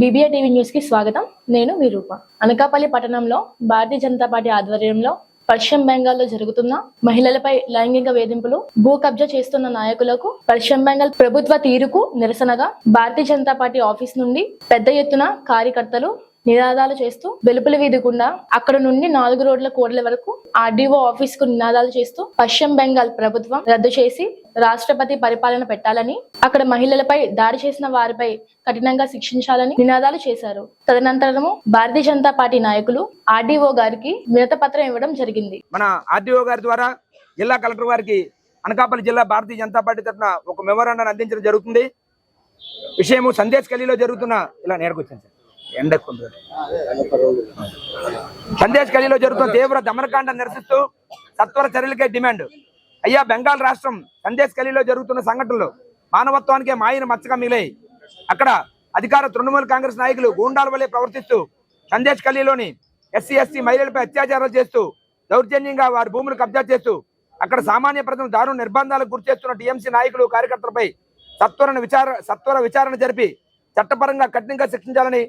BBI TV న్యూస్కి స్వాగతం. నేను మీ రూప. అనకాపల్లి పట్టణంలో భారతీయ జనతా పార్టీ ఆధ్వర్యంలో పశ్చిమ బెంగాల్లో జరుగుతున్న మహిళలపై లైంగిక వేధింపులు భూ కబ్జా చేస్తున్న నాయకులకు పశ్చిమ బెంగాల్ ప్రభుత్వ తీరుకు నిరసనగా భారతీయ జనతా పార్టీ ఆఫీస్ నుండి పెద్ద ఎత్తున కార్యకర్తలు నినాదాలు చేస్తూ వెలుపల వీధి గుండా అక్కడ నుండి నాలుగు రోడ్ల కోడల వరకు ఆర్డీఓ ఆఫీస్కు నినాదాలు చేస్తూ పశ్చిమ బెంగాల్ ప్రభుత్వం రద్దు చేసి రాష్ట్రపతి పరిపాలన పెట్టాలని అక్కడ మహిళలపై దాడి చేసిన వారిపై కఠినంగా శిక్షించాలని నినాదాలు చేశారు. తదనంతరము భారతీయ జనతా పార్టీ నాయకులు ఆర్డీఓ గారికి వినత పత్రం ఇవ్వడం జరిగింది. మన ఆర్డీఓ గారి ద్వారా జిల్లా కలెక్టర్ గారికి అనకాపల్లి జిల్లా భారతీయ జనతా పార్టీ తరఫున ఒక మెమోరాండాన్ని అందించడం జరుగుతుంది. విషయము సందేశ్ కలిలో జరుగుతున్న ఇలా నేర్కొచ్చాను సార్. ఎండ ఎక్కువ సందేశ్ గలీలో జరుగుతున్న తీవ్ర దమనకాండ నిరసిస్తూ సత్వర చర్యలకే డిమాండ్. అయ్యా బెంగాల్ రాష్ట్రం సందేశ్ గలీలో జరుగుతున్న సంఘటనలు మానవత్వానికే మాయను మచ్చగా మిగిలాయి. అక్కడ అధికార తృణమూల కాంగ్రెస్ నాయకులు గూండాల వలె ప్రవర్తిస్తూ సందేశ్ కలిలోని ఎస్సీ ఎస్టీ మహిళలపై అత్యాచారాలు చేస్తూ దౌర్జన్యంగా వారి భూములు కబ్జా చేస్తూ అక్కడ సామాన్య ప్రజలు దారుణ నిర్బంధాలకు గురి చేస్తున్న టీఎంసీ నాయకులు కార్యకర్తలపై సత్వర విచార సత్వర విచారణ జరిపి చట్టపరంగా కఠినంగా శిక్షించాలని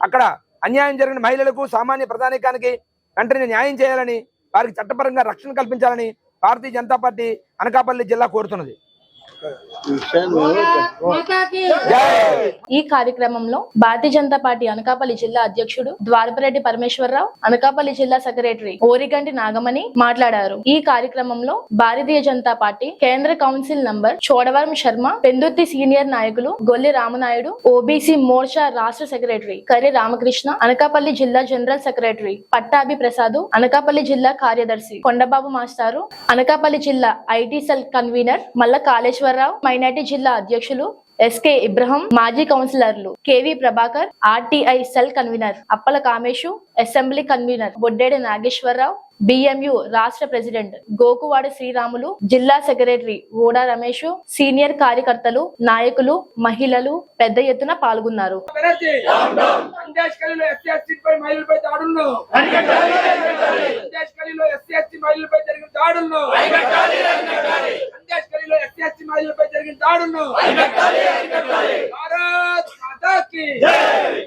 అక్కడ అన్యాయం జరిగిన మహిళలకు సామాన్య ప్రధానికానికి వెంటనే న్యాయం చేయాలని వారికి చట్టపరంగా రక్షణ కల్పించాలని భారతీయ జనతా పార్టీ అనకాపల్లి జిల్లా కోరుతున్నది. ఈ కార్యక్రమంలో భారతీయ జనతా పార్టీ అనకాపల్లి జిల్లా అధ్యక్షుడు ద్వారపరెడ్డి పరమేశ్వరరావు అనకాపల్లి జిల్లా సెక్రటరీ ఓరిగంటి నాగమణి మాట్లాడారు. ఈ కార్యక్రమంలో భారతీయ జనతా పార్టీ కేంద్ర council member Chodavaram Sharma Pendurthi senior నాయకులు గొల్లి రామనాయుడు ఓబీసీ మోర్చా రాష్ట్ర సెక్రటరీ కరి రామకృష్ణ అనకాపల్లి జిల్లా జనరల్ సెక్రటరీ పట్టాభి ప్రసాద్ అనకాపల్లి జిల్లా కార్యదర్శి కొండబాబు మాస్టారు అనకాపల్లి జిల్లా ఐటీ సెల్ కన్వీనర్ మల్ల కాళేశ్వరరావు మైనార్టీ జిల్లా అధ్యక్షులు ఎస్కే ఇబ్రహం మాజీ కౌన్సిలర్లు KV Prabhakar RTI cell convener Appala Kamesu assembly convener Boddedi Nageswararao BMU రాష్ట్ర ప్రెసిడెంట్ గోకువాడ శ్రీరాములు జిల్లా సెక్రటరీ ఓడా రమేష్ సీనియర్ కార్యకర్తలు నాయకులు మహిళలు పెద్ద ఎత్తున పాల్గొన్నారు. దాడులను కలిలో ఎస్సీ మహిళలపై జరిగిన దాడులను భారత్ మాతా కి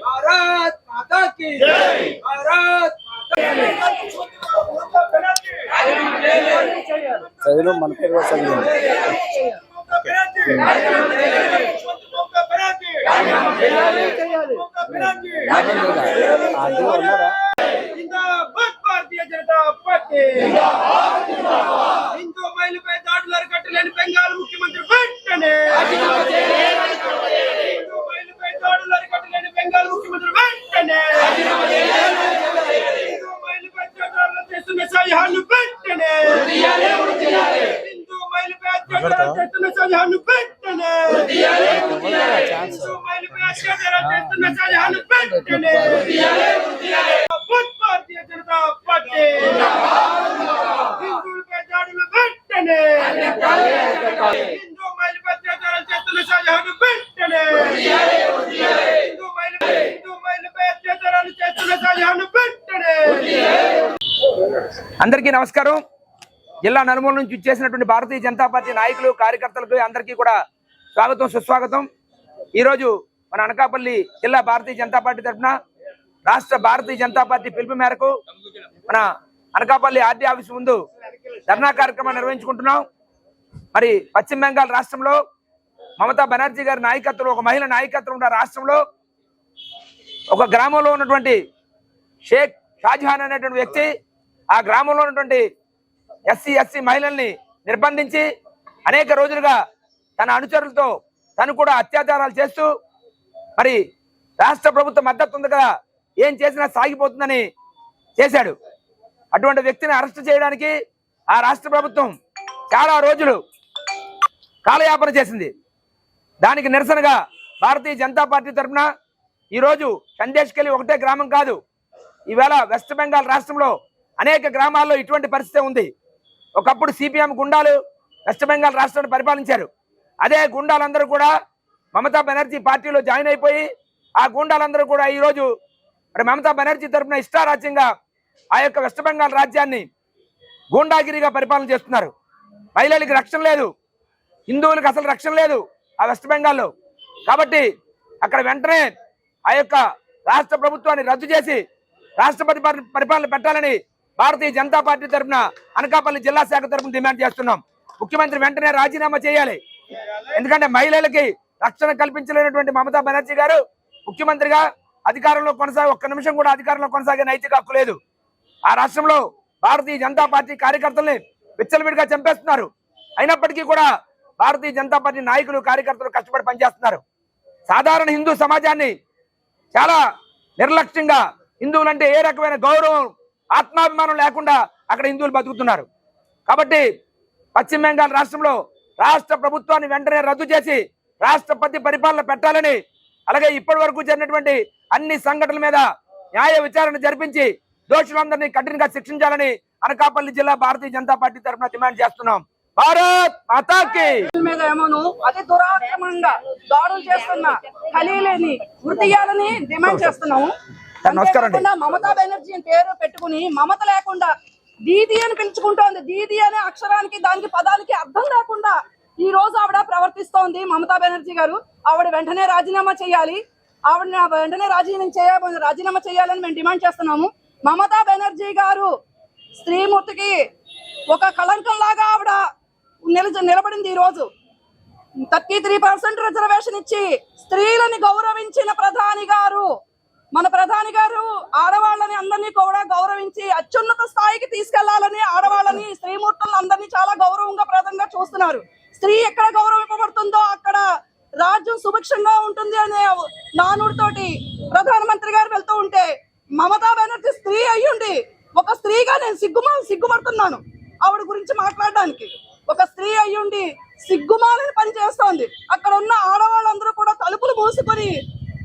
భారత్ మాతా కి భారత్ మన పేరు చదివింది అది ఉన్నారా జిందాబాద్ భారతీయ జనతా పార్టీ హిందూ మహిళపై దాడులు అరికట్టలేని బెంగాల్ ముఖ్యమంత్రి వెంటనే హిందూ మహిళపై దాడులు అరికట్టలేని బెంగాల్ ముఖ్యమంత్రి వెంటనే హిందూ మహిళపై అత్యాచారాలు చేస్తున్న సహాయాన్ని వెంటనే హిందూ మహిళపై అత్యాచారాలు చేస్తున్న సహాయాన్ని వెంటనే హిందూ మహిళపై అత్యాచారాలు చేస్తున్న సహాయాన్ని వెంటనే బుద్ధ్ భారతీయ జనతా పార్టీ. హిందువులపై దాడులు వెంటనే హిందూ మహిళపై అత్యాచారాలు చేస్తున్న వెంటనే హిందూ హిందూ మహిళపై అత్యాచారాలు చేస్తున్న వెంటనే అందరికీ నమస్కారం. జిల్లా నలుమూల నుంచి ఇచ్చేసినటువంటి భారతీయ జనతా పార్టీ నాయకులు కార్యకర్తలకు అందరికీ కూడా స్వాగతం సుస్వాగతం. ఈరోజు మన అనకాపల్లి జిల్లా భారతీయ జనతా పార్టీ తరఫున రాష్ట్ర భారతీయ జనతా పార్టీ పిలుపు మేరకు మన అనకాపల్లి ఆర్డీ ఆఫీస్ ముందు ధర్నా కార్యక్రమం నిర్వహించుకుంటున్నాం. మరి పశ్చిమ బెంగాల్ రాష్ట్రంలో మమతా బెనర్జీ గారి నాయకత్వం ఒక మహిళ నాయకత్వం ఉన్న రాష్ట్రంలో ఒక గ్రామంలో ఉన్నటువంటి షేక్ షాజహాన్ అనేటువంటి వ్యక్తి ఆ గ్రామంలో ఉన్నటువంటి ఎస్సీ ఎస్సీ మహిళల్ని నిర్బంధించి అనేక రోజులుగా తన అనుచరులతో తను కూడా అత్యాచారాలు చేస్తూ మరి రాష్ట్ర ప్రభుత్వ మద్దతు ఉంది కదా ఏం చేసినా సాగిపోతుందని చేశాడు. అటువంటి వ్యక్తిని అరెస్ట్ చేయడానికి ఆ రాష్ట్ర ప్రభుత్వం చాలా రోజులు కాలయాపన చేసింది. దానికి నిరసనగా భారతీయ జనతా పార్టీ తరఫున ఈరోజు సందేశ్కెళ్ళి ఒకటే గ్రామం కాదు ఈవేళ వెస్ట్ బెంగాల్ రాష్ట్రంలో అనేక గ్రామాల్లో ఇటువంటి పరిస్థితి ఉంది. ఒకప్పుడు సిపిఎం గుండాలు వెస్ట్ బెంగాల్ రాష్ట్రాన్ని పరిపాలించారు. అదే గుండాలందరూ కూడా మమతా బెనర్జీ పార్టీలో జాయిన్ అయిపోయి ఆ గుండాలందరూ కూడా ఈరోజు మరి మమతా బెనర్జీ తరఫున ఇష్టారాజ్యంగా ఆ యొక్క వెస్ట్ బెంగాల్ రాజ్యాన్ని గూండాగిరిగా పరిపాలన చేస్తున్నారు. మహిళలకి రక్షణ లేదు. హిందువులకు అసలు రక్షణ లేదు ఆ వెస్ట్ బెంగాల్లో. కాబట్టి అక్కడ వెంటనే ఆ యొక్క రాష్ట్ర ప్రభుత్వాన్ని రద్దు చేసి రాష్ట్రపతి పరిపాలన పెట్టాలని భారతీయ జనతా పార్టీ తరఫున అనకాపల్లి జిల్లా శాఖ తరఫున డిమాండ్ చేస్తున్నాం. ముఖ్యమంత్రి వెంటనే రాజీనామా చేయాలి. ఎందుకంటే మహిళలకి రక్షణ కల్పించలేనటువంటి మమతా బెనర్జీ గారు ముఖ్యమంత్రిగా అధికారంలో కొనసాగి ఒక్క నిమిషం కూడా అధికారంలో కొనసాగే నైతిక హక్కు లేదు. ఆ రాష్ట్రంలో భారతీయ జనతా పార్టీ కార్యకర్తల్ని విచ్చలవిడిగా చంపేస్తున్నారు. అయినప్పటికీ కూడా భారతీయ జనతా పార్టీ నాయకులు కార్యకర్తలు కష్టపడి పనిచేస్తున్నారు. సాధారణ హిందూ సమాజాన్ని చాలా నిర్లక్ష్యంగా హిందువులంటే ఏ రకమైన గౌరవం ఆత్మాభిమానం లేకుండా అక్కడ హిందువులు బతుకుతున్నారు. కాబట్టి పశ్చిమ బెంగాల్ రాష్ట్రంలో రాష్ట్ర ప్రభుత్వాన్ని వెంటనే రద్దు చేసి రాష్ట్రపతి పరిపాలన పెట్టాలని అలాగే ఇప్పటి వరకు జరిగినటువంటి అన్ని సంఘటనల మీద న్యాయ విచారణ జరిపించి దోషులందరినీ కఠినంగా శిక్షించాలని అనకాపల్లి జిల్లా భారతీయ జనతా పార్టీ తరఫున డిమాండ్ చేస్తున్నాం. భారత్ మాతాకి! మీద ఏమోను? అతి దురాక్రమంగా దాడులు చేస్తున్న ఖలీలని వృత్తియాలని డిమాండ్ చేస్తున్నాము. నమస్కారం మమతా బెనర్జీ పేరు పెట్టుకుని మమత లేకుండా దీది అని పిలుచుకుంటోంది. దీది అనే అక్షరానికి దానికి పదానికి అర్థం లేకుండా ఈ రోజు ఆవిడ ప్రవర్తిస్తోంది మమతా బెనర్జీ గారు. ఆవిడ వెంటనే రాజీనామా చేయాలి. ఆవిడ వెంటనే రాజీనామా చేయ రాజీనామా చేయాలని మేము డిమాండ్ చేస్తున్నాము. మమతా బెనర్జీ గారు స్త్రీమూర్తికి ఒక కళంకం లాగా ఆవిడ నిలజ నిలబడింది ఈ రోజు. థర్టీ త్రీ పర్సెంట్ రిజర్వేషన్ ఇచ్చి స్త్రీలని గౌరవించిన ప్రధాని గారు. మన ప్రధాని గారు ఆడవాళ్ళని అందరినీ కూడా గౌరవించి అత్యున్నత స్థాయికి తీసుకెళ్ళాలని ఆడవాళ్ళని స్త్రీమూర్తులను అందరినీ చాలా గౌరవంగా ప్రదంగా చూస్తున్నారు. స్త్రీ ఎక్కడ గౌరవింపబడుతుందో అక్కడ రాజ్యం సుభిక్షంగా ఉంటుంది అనే నానుడితోటి ప్రధానమంత్రి గారు వెళ్తూ ఉంటే మమతా బెనర్జీ స్త్రీ అయ్యుండి ఒక స్త్రీగా నేను సిగ్గుమా సిగ్గుపడుతున్నాను ఆవిడ గురించి మాట్లాడడానికి. ఒక స్త్రీ అయ్యుండి సిగ్గుమాలని పని చేస్తోంది. అక్కడ ఉన్న ఆడవాళ్ళందరూ కూడా తలుపులు మూసుకొని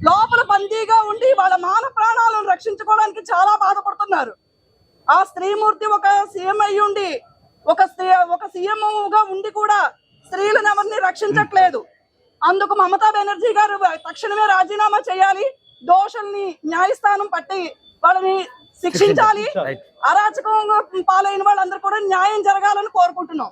లోపల బందీగా ఉండి వాళ్ళ మాన ప్రాణాలను రక్షించుకోవడానికి చాలా బాధపడుతున్నారు. ఆ స్త్రీమూర్తి ఒక సీఎం అయి ఉండి ఒక స్త్రీ ఒక సీఎం గా ఉండి కూడా స్త్రీలను ఎవరిని రక్షించట్లేదు. అందుకు మమతా బెనర్జీ గారు తక్షణమే రాజీనామా చేయాలి దోషుల్ని న్యాయస్థానం పట్టి వాళ్ళని శిక్షించాలి. అరాచకంగా పాలైన వాళ్ళందరూ కూడా న్యాయం జరగాలని కోరుకుంటున్నాం.